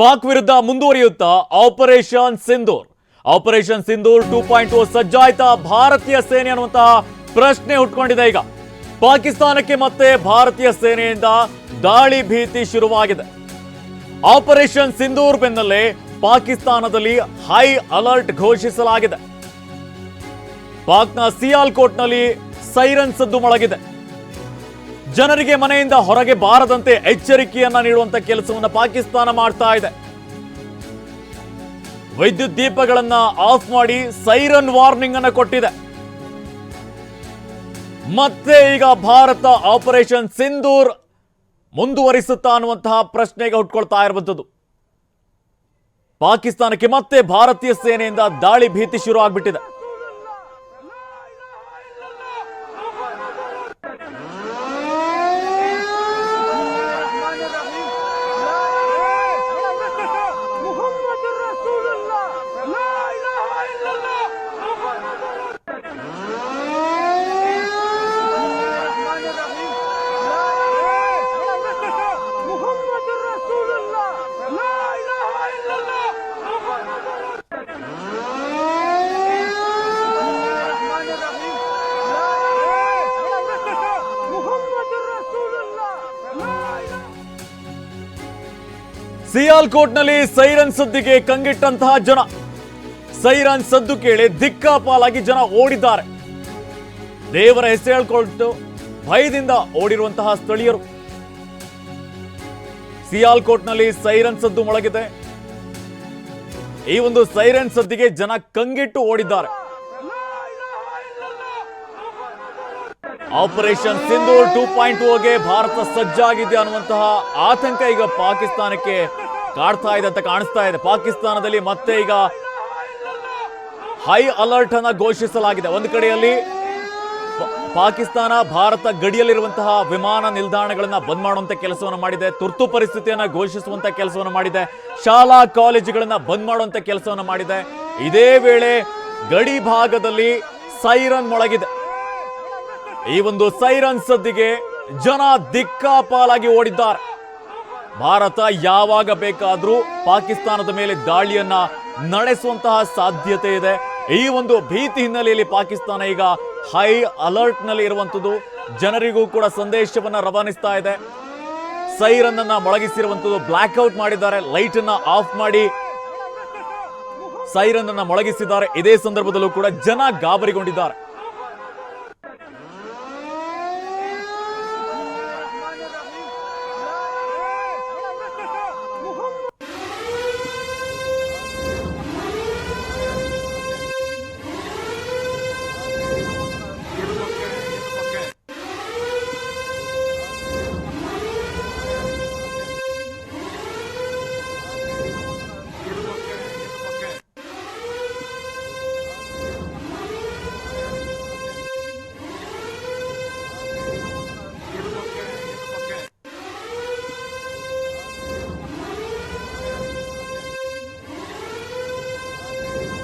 ಪಾಕ್ ವಿರುದ್ಧ ಮುಂದುವರಿಯುತ್ತಾ operation Sindoor. Operation Sindoor two point O ಸಜ್ಜಾಯ್ತಾ ಭಾರತೀಯ ಸೇನೆ ಅನ್ನುವಂತಹ ಪ್ರಶ್ನೆ ಹುಟ್ಕೊಂಡಿದೆ ಈಗ. ಪಾಕಿಸ್ತಾನಕ್ಕೆ ಮತ್ತೆ ಭಾರತೀಯ ಸೇನೆಯಿಂದ ದಾಳಿ ಭೀತಿ ಶುರುವಾಗಿದೆ. ಆಪರೇಷನ್ ಸಿಂಧೂರ್ ಬೆನ್ನಲ್ಲೇ ಪಾಕಿಸ್ತಾನದಲ್ಲಿ ಹೈ ಅಲರ್ಟ್ ಘೋಷಿಸಲಾಗಿದೆ. ಪಾಕ್ನ ಸಿಯಾಲ್ಕೋಟ್ನಲ್ಲಿ ಸೈರನ್ ಸದ್ದು ಮೊಳಗಿದೆ. ಜನರಿಗೆ ಮನೆಯಿಂದ ಹೊರಗೆ ಬಾರದಂತೆ ಎಚ್ಚರಿಕೆಯನ್ನ ನೀಡುವಂತ ಕೆಲಸವನ್ನು ಪಾಕಿಸ್ತಾನ ಮಾಡ್ತಾ ಇದೆ. ವಿದ್ಯುತ್ ದೀಪಗಳನ್ನ ಆಫ್ ಮಾಡಿ ಸೈರನ್ ವಾರ್ನಿಂಗ್ ಅನ್ನು ಕೊಟ್ಟಿದೆ. ಮತ್ತೆ ಈಗ ಭಾರತ ಆಪರೇಷನ್ ಸಿಂಧೂರ್ ಮುಂದುವರಿಸುತ್ತಾ ಅನ್ನುವಂತಹ ಪ್ರಶ್ನೆಗೆ ಹುಟ್ಕೊಳ್ತಾ ಇರುವಂಥದ್ದು. ಪಾಕಿಸ್ತಾನಕ್ಕೆ ಮತ್ತೆ ಭಾರತೀಯ ಸೇನೆಯಿಂದ ದಾಳಿ ಭೀತಿ ಶುರು ಆಗ್ಬಿಟ್ಟಿದೆ. ಸಿಯಾಲ್ಕೋಟ್ನಲ್ಲಿ ಸೈರನ್ ಸದ್ದಿಗೆ ಕಂಗೆಟ್ಟಂತಹ ಜನ. ಸೈರನ್ ಸದ್ದು ಕೇಳಿ ದಿಕ್ಕಾಪಾಲಾಗಿ ಜನ ಓಡಿದ್ದಾರೆ. ದೇವರ ಹೆಸರು ಹೇಳ್ಕೊಟ್ಟು ಭಯದಿಂದ ಓಡಿರುವಂತಹ ಸ್ಥಳೀಯರು. ಸಿಯಾಲ್ಕೋಟ್ನಲ್ಲಿ ಸೈರನ್ ಸದ್ದು ಮೊಳಗಿದೆ. ಈ ಒಂದು ಸೈರನ್ ಸದ್ದಿಗೆ ಜನ ಕಂಗಿಟ್ಟು ಓಡಿದ್ದಾರೆ. ಆಪರೇಷನ್ ಸಿಂಧೂರ್ ಟೂ ಪಾಯಿಂಟ್ ಓಗೆ ಭಾರತ ಸಜ್ಜಾಗಿದೆ ಅನ್ನುವಂತಹ ಆತಂಕ ಈಗ ಪಾಕಿಸ್ತಾನಕ್ಕೆ ಕಾಡ್ತಾ ಇದೆ ಅಂತ ಕಾಣಿಸ್ತಾ ಇದೆ. ಪಾಕಿಸ್ತಾನದಲ್ಲಿ ಮತ್ತೆ ಈಗ ಹೈ ಅಲರ್ಟ್ ಅನ್ನ ಘೋಷಿಸಲಾಗಿದೆ. ಒಂದು ಕಡೆಯಲ್ಲಿ ಪಾಕಿಸ್ತಾನ, ಭಾರತ ಗಡಿಯಲ್ಲಿರುವಂತಹ ವಿಮಾನ ನಿಲ್ದಾಣಗಳನ್ನ ಬಂದ್ ಮಾಡುವಂತ ಕೆಲಸವನ್ನು ಮಾಡಿದೆ. ತುರ್ತು ಪರಿಸ್ಥಿತಿಯನ್ನ ಘೋಷಿಸುವಂತ ಕೆಲಸವನ್ನು ಮಾಡಿದೆ. ಶಾಲಾ ಕಾಲೇಜುಗಳನ್ನ ಬಂದ್ ಮಾಡುವಂತ ಕೆಲಸವನ್ನು ಮಾಡಿದೆ. ಇದೇ ವೇಳೆ ಗಡಿ ಭಾಗದಲ್ಲಿ ಸೈರನ್ ಮೊಳಗಿದೆ. ಈ ಒಂದು ಸೈರನ್ ಸದ್ದಿಗೆ ಜನ ದಿಕ್ಕಾಪಾಲಾಗಿ ಓಡಿದ್ದಾರೆ. ಭಾರತ ಯಾವಾಗ ಬೇಕಾದರೂ ಪಾಕಿಸ್ತಾನದ ಮೇಲೆ ದಾಳಿಯನ್ನ ನಡೆಸುವಂತಹ ಸಾಧ್ಯತೆ ಇದೆ. ಈ ಒಂದು ಭೀತಿ ಹಿನ್ನೆಲೆಯಲ್ಲಿ ಪಾಕಿಸ್ತಾನ ಈಗ ಹೈ ಅಲರ್ಟ್ನಲ್ಲಿ ಇರುವಂತದ್ದು ಜನರಿಗೂ ಕೂಡ ಸಂದೇಶವನ್ನ ರವಾನಿಸ್ತಾ ಇದೆ. ಸೈರನ್ ಅನ್ನ ಬ್ಲಾಕ್ ಔಟ್ ಮಾಡಿದ್ದಾರೆ. ಲೈಟ್ ಅನ್ನ ಆಫ್ ಮಾಡಿ ಸೈರನ್ ಅನ್ನ ಮೊಳಗಿಸಿದ್ದಾರೆ. ಇದೇ ಸಂದರ್ಭದಲ್ಲೂ ಕೂಡ ಜನ ಗಾಬರಿಗೊಂಡಿದ್ದಾರೆ.